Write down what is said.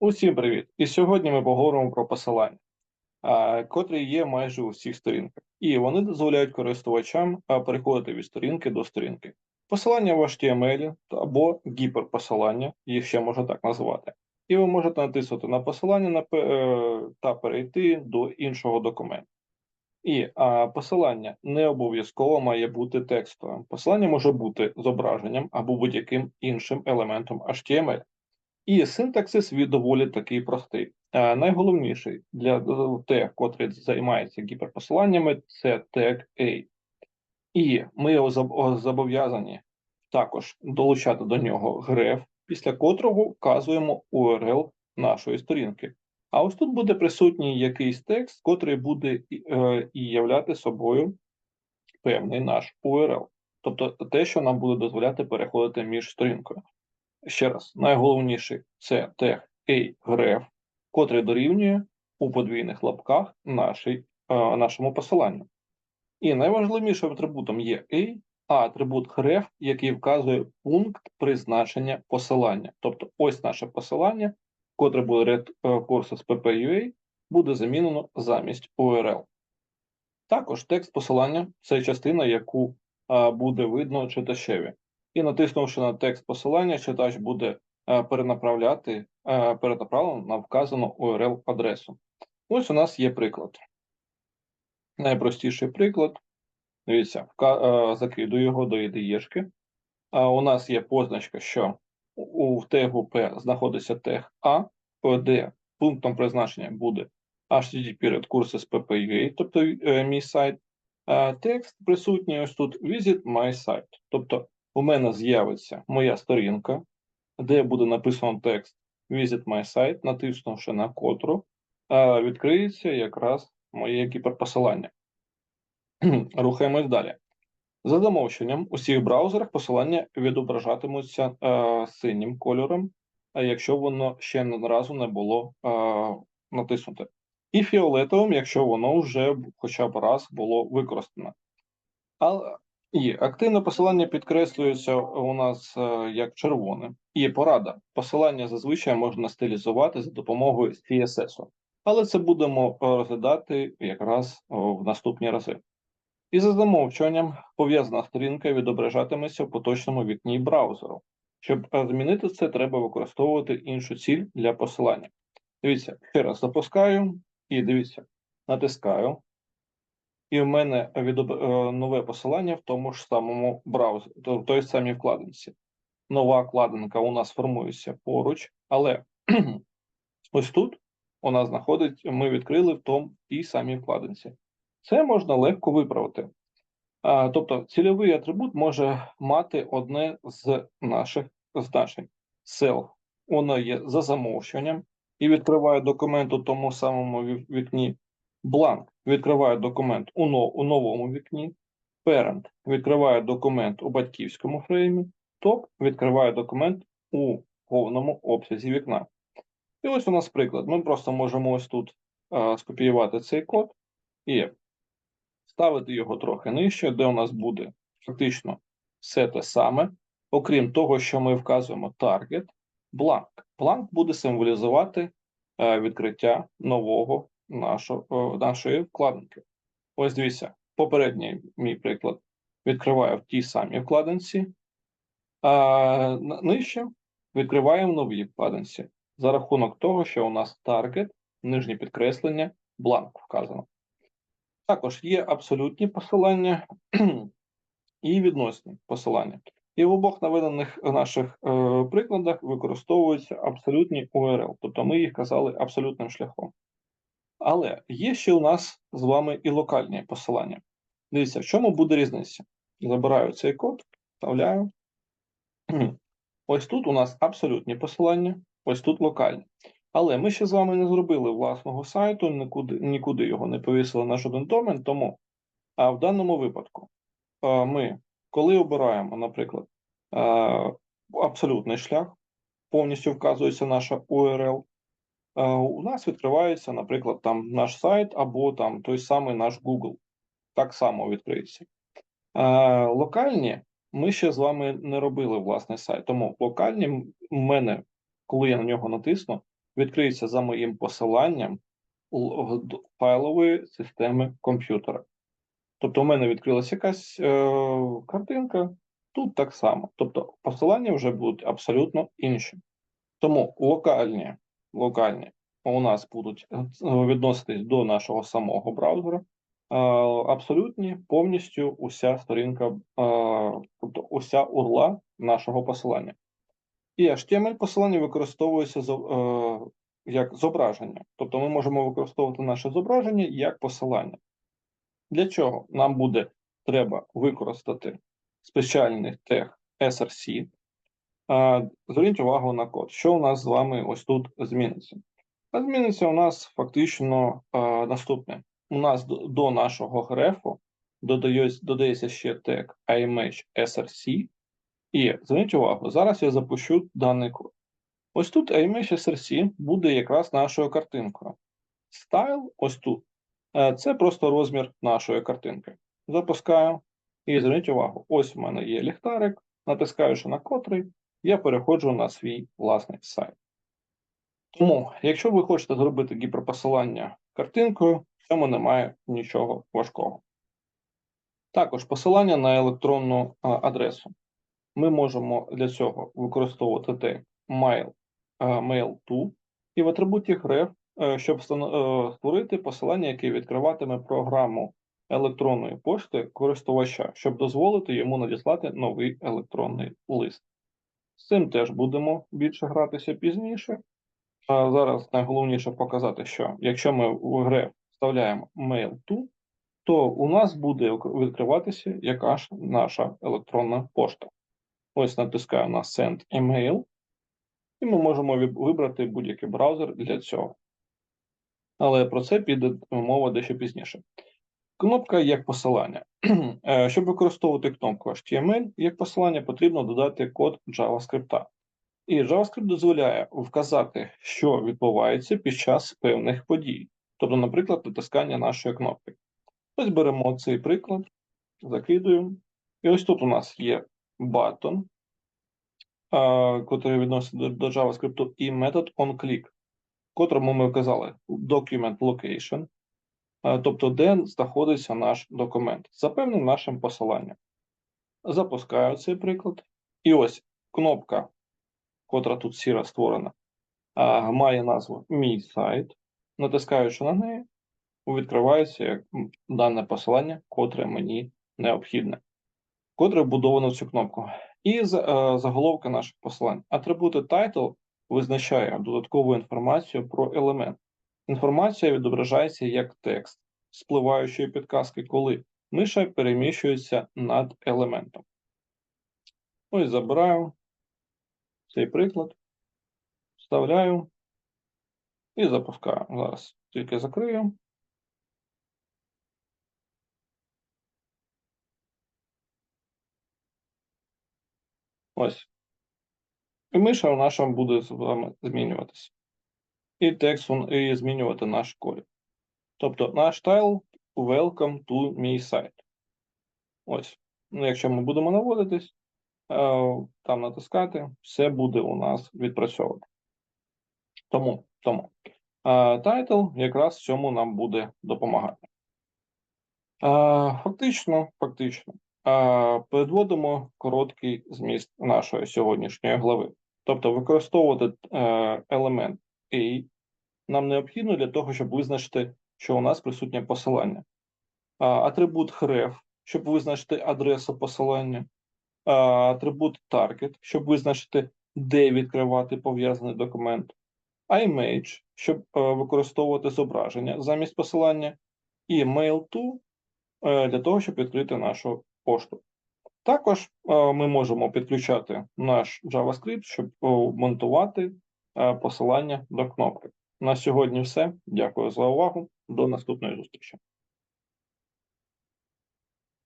Усім привіт! І сьогодні ми поговоримо про посилання, котрі є майже у всіх сторінках, і вони дозволяють користувачам переходити від сторінки до сторінки. Посилання в HTML або гіперпосилання, їх ще можна так назвати. І ви можете натиснути на посилання е, та перейти до іншого документу. І посилання не обов'язково має бути текстовим. Посилання може бути зображенням або будь-яким іншим елементом HTML. І синтаксис від доволі такий простий. Е, найголовніший для е, тег, котрий займається гіперпосиланнями, це тег A. І ми його зобов'язані також долучати до нього греф, після котрого вказуємо URL нашої сторінки. А ось тут буде присутній якийсь текст, котрий буде і, е, являти собою певний наш URL. Тобто те, що нам буде дозволяти переходити між сторінкою. Ще раз, найголовніший це тег A-gref, котрий дорівнює у подвійних лапках нашій, е, нашому посиланню. І найважливішим атрибутом є A, а атрибут gref, який вказує пункт призначення посилання. Тобто ось наше посилання, котре буде red е, courses pp.ua, буде замінено замість URL. Також текст посилання це частина, яку е, буде видно читачеві. І натиснувши на текст посилання, читач буде е, перенаправляти е, перенаправлено на вказану URL адресу. Ось у нас є приклад. Найпростіший приклад. Дивіться, е, закидую його до IDE-шки. А у нас є позначка, що у тегу P знаходиться тег А, де пунктом призначення буде http courses pp.ua, тобто мій сайт. Текст присутній ось тут Visit my site. Тобто у мене з'явиться моя сторінка, де буде написано текст Visit my site, натиснувши на котру, відкриється якраз моє гіперпосилання. Рухаємось далі. За замовченням, у всіх браузерах посилання відображатимуться е, синім кольором, якщо воно ще не разу не було е, натиснуте, і фіолетовим, якщо воно вже хоча б раз було використано. Але і активне посилання підкреслюється у нас е, як червоне. І порада. Посилання зазвичай можна стилізувати за допомогою CSS. Але це будемо е, розглядати якраз в наступні рази. І за замовчуванням пов'язана сторінка відображатиметься в поточному вікні браузеру. Щоб е, змінити це, треба використовувати іншу ціль для посилання. Дивіться, ще раз запускаю і дивіться, натискаю. І в мене відоб... е, нове посилання в тому ж самому браузері, в той самій вкладинці. Нова вкладинка у нас формується поруч, але ось тут у нас знаходить, ми відкрили в тому тій самій вкладинці. Це можна легко виправити. А, тобто цільовий атрибут може мати одне з наших значень. Self. Воно є за замовчуванням і відкриває документ у тому самому вікні. Blank відкриває документ у, но- у новому вікні. Parent відкриває документ у батьківському фреймі. Top відкриває документ у повному обсязі вікна. І ось у нас приклад. Ми просто можемо ось тут а, скопіювати цей код і ставити його трохи нижче, де у нас буде фактично все те саме, окрім того, що ми вказуємо target, blank. Blank буде символізувати е, відкриття нового нашої вкладинки. Ось дивіться, попередній мій приклад відкриваю в тій самій вкладинці, а нижче відкриваємо в новій вкладинці за рахунок того, що у нас target, нижнє підкреслення, blank вказано. Також є абсолютні посилання і відносні посилання. І в обох наведених наших е, прикладах використовуються абсолютні URL, тобто ми їх казали абсолютним шляхом. Але є ще у нас з вами і локальні посилання. Дивіться, в чому буде різниця? Забираю цей код, вставляю. Ось тут у нас абсолютні посилання, ось тут локальні. Але ми ще з вами не зробили власного сайту, нікуди, нікуди його не повісили на жоден домен. Тому а в даному випадку ми, коли обираємо, наприклад, абсолютний шлях, повністю вказується наша URL, у нас відкривається, наприклад, там наш сайт або там той самий наш Google. Так само відкриється. Локальні ми ще з вами не робили власний сайт. Тому локальні у мене, коли я на нього натисну, відкриється за моїм посиланням файлової системи комп'ютера. Тобто, у мене відкрилася якась е, картинка, тут так само. Тобто, посилання вже будуть абсолютно інші. Тому локальні, локальні у нас будуть е, відноситись до нашого самого браузера. Е, Абсолютні повністю уся сторінка, е, тобто уся урла нашого посилання. І HTML посилання використовується як зображення. Тобто ми можемо використовувати наше зображення як посилання. Для чого нам буде треба використати спеціальний тег SRC. Зверніть увагу на код. Що у нас з вами ось тут зміниться? А зміниться у нас фактично наступне. У нас до, нашого грефу додається, додається ще тег image SRC. І зверніть увагу, зараз я запущу даний код. Ось тут image SRC буде якраз нашою картинкою. Style ось тут. Е, Це просто розмір нашої картинки. Запускаю. І зверніть увагу, ось у мене є ліхтарик, натискаючи на котрий, я переходжу на свій власний сайт. Тому, якщо ви хочете зробити гіперпосилання картинкою, в цьому немає нічого важкого. Також посилання на електронну адресу. Ми можемо для цього використовувати тег mail, mail to і в атрибуті grep, е, щоб е, створити посилання, яке відкриватиме програму електронної пошти користувача, щоб дозволити йому надіслати новий електронний лист. З цим теж будемо більше гратися пізніше. А зараз найголовніше показати, що якщо ми в греф вставляємо mail to, то у нас буде відкриватися яка ж наша електронна пошта. Ось натискаю на Send email, і ми можемо вибрати будь-який браузер для цього. Але про це піде мова дещо пізніше. Кнопка як посилання. Е, Щоб використовувати кнопку HTML як посилання, потрібно додати код JavaScript. І JavaScript дозволяє вказати, що відбувається під час певних подій. Тобто, наприклад, натискання нашої кнопки. Ось беремо цей приклад, закидуємо. І ось тут у нас є button, який відноситься до, JavaScript, і метод onClick, котрому ми вказали document location, тобто де знаходиться наш документ, за певним нашим посиланням. Запускаю цей приклад. І ось кнопка, котра тут сіра створена, має назву Мій сайт. Натискаючи на неї, відкривається дане посилання, котре мені необхідне, котре вбудовано в цю кнопку. І е, заголовка наших посилань. Атрибути title визначає додаткову інформацію про елемент. Інформація відображається як текст спливаючої підказки, коли миша переміщується над елементом. Ось забираю цей приклад, вставляю і запускаю. Зараз тільки закрию. Ось. І миша наша буде з вами змінюватися. І текст і змінювати наш колір. Тобто наш тайл Welcome to my site. Ось. Ну, якщо ми будемо наводитись, е, там натискати, все буде у нас відпрацьовано. Тому, тому. Тайтл якраз в цьому нам буде допомагати. Е, Фактично, фактично, е, передводимо короткий зміст нашої сьогоднішньої глави. Тобто використовувати е, елемент A нам необхідно для того, щоб визначити, що у нас присутнє посилання. Атрибут href, щоб визначити адресу посилання, атрибут target, щоб визначити, де відкривати пов'язаний документ, image, щоб е, використовувати зображення замість посилання, і mail to е, для того, щоб відкрити нашу пошту. Також е, ми можемо підключати наш JavaScript, щоб монтувати посилання до кнопки. На сьогодні все. Дякую за увагу. До наступної зустрічі.